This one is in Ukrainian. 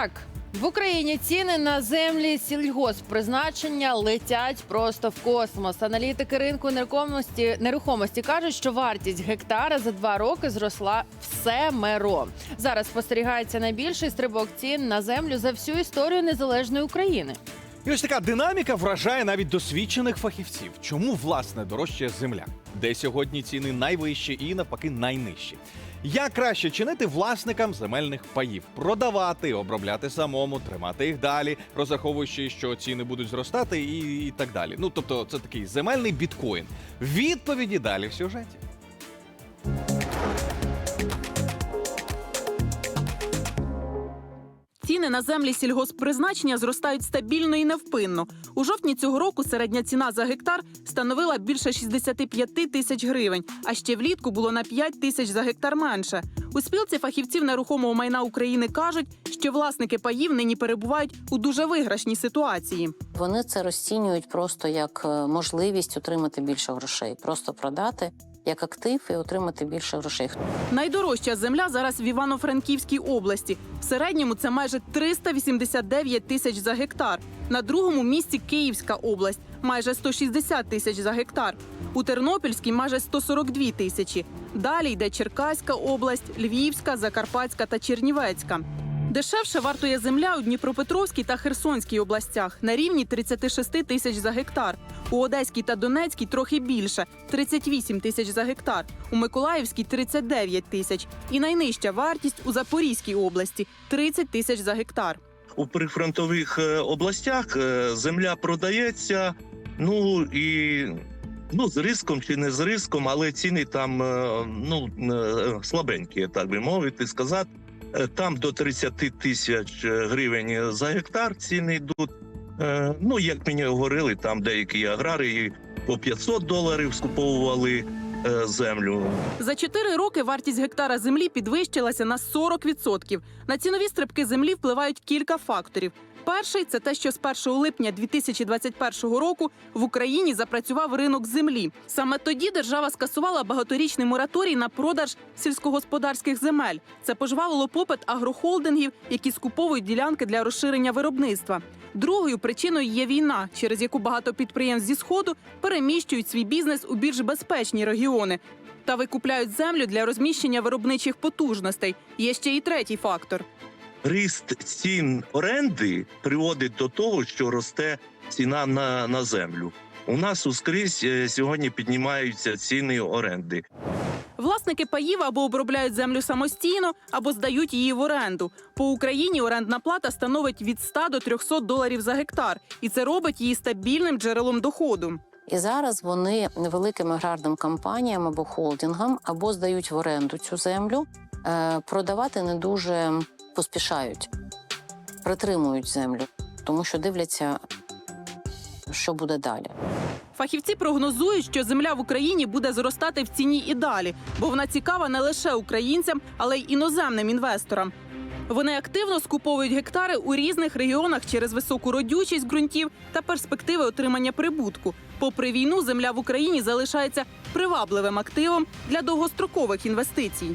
Так, в Україні ціни на землі сільгосппризначення летять просто в космос. Аналітики ринку нерухомості нерухомості кажуть, що вартість гектара за два роки зросла в семеро. Зараз спостерігається найбільший стрибок цін на землю за всю історію незалежної України. І ось така динаміка вражає навіть досвідчених фахівців. Чому власне дорожча земля? Де сьогодні ціни найвищі і навпаки найнижчі? Як краще чинити власникам земельних паїв, продавати, обробляти самому, тримати їх далі, розраховуючи, що ціни будуть зростати, і, і так далі. Ну тобто, це такий земельний біткоін. Відповіді далі в сюжеті. Ціни на землі сільгосппризначення зростають стабільно і невпинно. У жовтні цього року середня ціна за гектар становила більше 65 тисяч гривень, а ще влітку було на 5 тисяч за гектар менше. У спілці фахівців нерухомого майна України кажуть, що власники паїв нині перебувають у дуже виграшній ситуації. Вони це розцінюють просто як е, можливість отримати більше грошей, просто продати як актив і отримати більше грошей. Найдорожча земля зараз в Івано-Франківській області. В середньому це майже 389 тисяч за гектар. На другому місці Київська область майже 160 тисяч за гектар. У Тернопільській майже 142 тисячі. Далі йде Черкаська область, Львівська, Закарпатська та Чернівецька. Дешевше вартує земля у Дніпропетровській та Херсонській областях на рівні 36 тисяч за гектар. У Одеській та Донецькій трохи більше 38 тисяч за гектар. У Миколаївській 39 тисяч. І найнижча вартість у Запорізькій області 30 тисяч за гектар. у прифронтових е, областях е, земля продається. Ну і ну з риском чи не з риском, але ціни там е, ну слабенькі, так би мовити, сказати. Е, Там до 30 тисяч е, гривень за гектар ціни йдуть. Е, Ну, як мені говорили, там деякі аграрії по 500 доларів скуповували землю. За 4 роки вартість гектара землі підвищилася на 40%. На цінові стрибки землі впливають кілька факторів. Перший це те, що з 1 липня 2021 року в Україні запрацював ринок землі. Саме тоді держава скасувала багаторічний мораторій на продаж сільськогосподарських земель. Це пожвавило попит агрохолдингів, які скуповують ділянки для розширення виробництва. Другою причиною є війна, через яку багато підприємств зі сходу переміщують свій бізнес у більш безпечні регіони та викупляють землю для розміщення виробничих потужностей. Є ще і третій фактор. Ріст цін оренди приводить до того, що росте ціна на, на землю. У нас ускрізь е, сьогодні піднімаються ціни оренди. Власники паїв або обробляють землю самостійно, або здають її в оренду. По Україні орендна плата становить від 100 до 300 доларів за гектар, і це робить її стабільним джерелом доходу. І зараз вони невеликим аграрним компаніям або холдингам або здають в оренду цю землю, продавати не дуже поспішають, притримують землю, тому що дивляться, що буде далі. Фахівці прогнозують, що земля в Україні буде зростати в ціні і далі, бо вона цікава не лише українцям, але й іноземним інвесторам. Вони активно скуповують гектари у різних регіонах через високу родючість ґрунтів та перспективи отримання прибутку. Попри війну, земля в Україні залишається привабливим активом для довгострокових інвестицій.